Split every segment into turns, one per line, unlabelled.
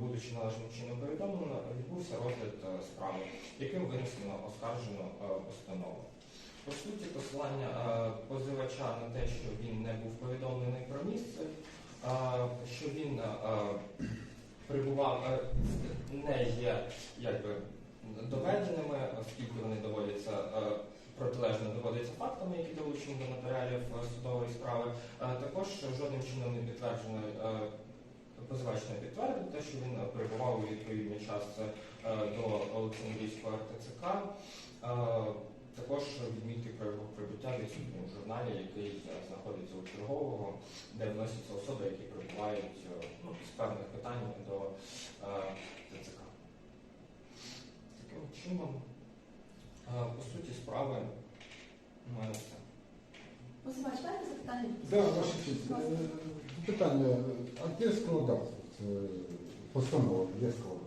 будучи належним чином повідомлено, відбувся розгляд е, справи, яким винесено оскаржену е, постанову. По суті, посилання е, позивача на те, що він не був повідомлений про місце, що він прибував, не є якби доведеними, оскільки вони доводяться протилежно доводяться фактами, які долучені до матеріалів судової справи. Також жодним чином не підтверджено позивач підтвердив те, що він е, перебував у відповідний час е, до Олександрійського РТЦК. Е, Також відмітки про його прибуття відсутні у журналі, який знаходиться у чергового, де вносяться особи, які прибувають ну, з певних питань до ТЦК. Таким чином, по суті справи, у мене все.
Позивач, маєте запитання?
Да, ваша честь. Е, Питання, а де складався постанова, де складався?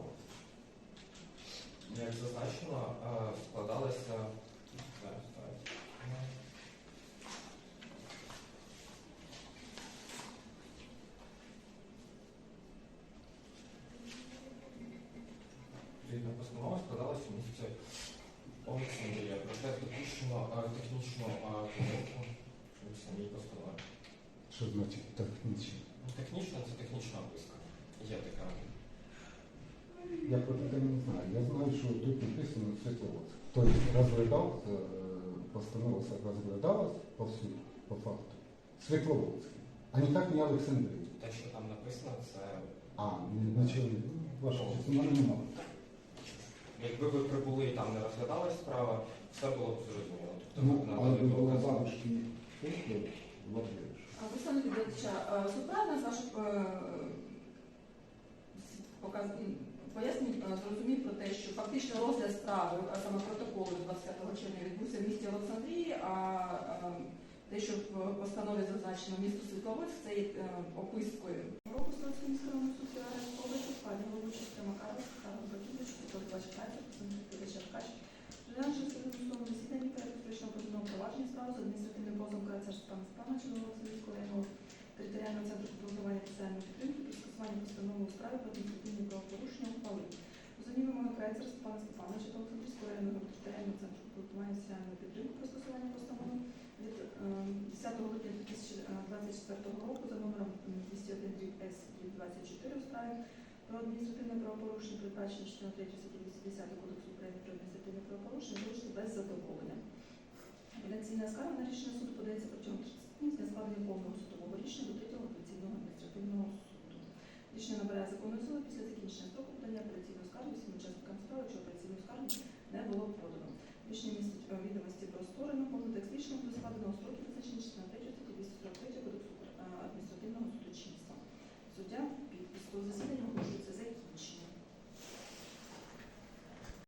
Як зазначено, е, зараз. Відповідна постанова складалася в місті Олександрія. Проте допущено е, технічну е, помилку в самій постанові.
Що значить технічно?
Є така.
Я про це не знаю. Я знаю, що тут написано Світловодськ. Тобто розглядався, е, постанова розглядалась по суті, по факту. Світловодськ. А ніяк не Олександрія.
Те, що там написано, це
А, не начали. Ваша честь, у мене немає.
якби ви прибули і там не розглядалась справа, все було б зрозуміло. Тобто
Ну,
ви
але
надали
була
докази.
бабушки Пухло, Владимир.
А ви саме відповідача, суд правильно з ваших е, е, зрозумів про те, що фактично розгляд справи, саме протоколу 25 червня відбувся в місті Олександрії, а те, що в постанові зазначено місто Світловодськ, це є е, опискою. Року Славського міського суду Олексу складі Головчицька Макаров, Карл Петрович Кайцер, Відповідача Ткач. Розглянувши в судовому засіданні передпочного позовного провадження справу з адміністративним позовом Кайцер Степана Степановича до Олександрійського районного територіального центру комплектування соціальної підтримки про про адміністративні правопорушення ухвалив. У зоні вимоги Крайцера Степана Степановича до Олександрійського районного територіального центру комплектування соціальної підтримки про скасування постанови від е, 10 липня 2024 року за номером 201 С 24 у справі про адміністративне правопорушення, передбачено частиною 3 статті 210 Кодексу України про адміністративне правопорушення, залишити без задоволення. Апеляційна скарга на рішення суду подається протягом 30 днів з дня складення повного судового рішення до третього апеляційного адміністративного суду. Рішення набирає законної силу після закінчення строку подання операційної скарги всім учасникам справи, що апеляційну скаргу не було подано. Рішення містить відомості про сторону, повний текст рішення до складеного строку визначені на 3 статті 243 кодексу е, адміністративного суду.